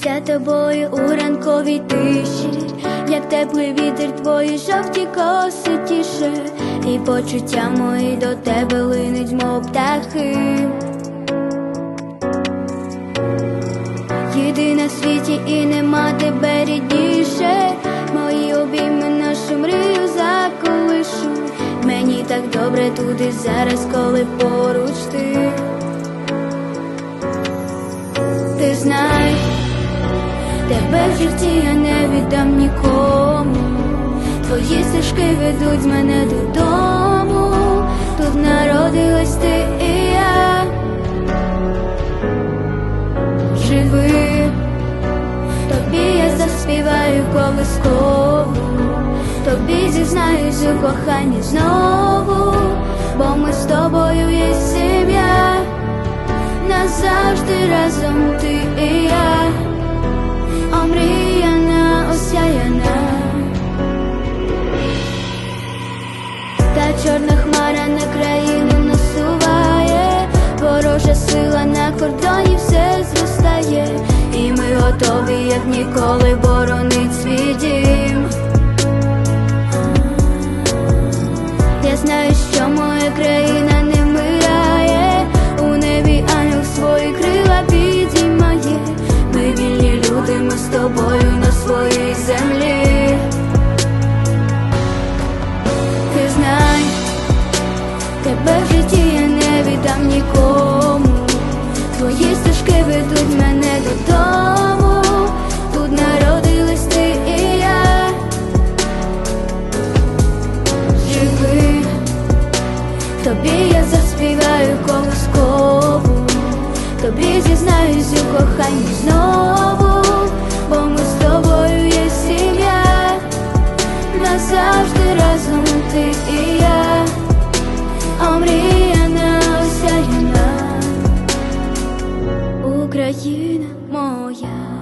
Пишаюся тобою у ранковій тиші, як теплий вітер твої жовті коси тіше, і почуття мої до тебе линуть, мов птахи. Єдина в світі і нема тебе рідніше, мої обійми нашу мрію заколишуть. Мені так добре тут і зараз, коли поруч ти. Ти знай, тебе в житті я не віддам нікому. Твої стежки ведуть мене додому. Тут народилась ти і я. Живи, тобі я заспіваю колискову, тобі зізнаюсь у коханні знову, знаю, що моя країна не вмирає, у небі ангел свої крила підіймає. Ми вільні люди, ми з тобою на своїй землі. Ти знай, тебе в житті я не віддам нікому. Твої стежки ведуть мене додому. Я заспіваю колискову, тобі зізнаюсь у коханні знову, бо ми з тобою є сім'я, назавжди разом ти і я, омріяна, осяяна, Україна моя.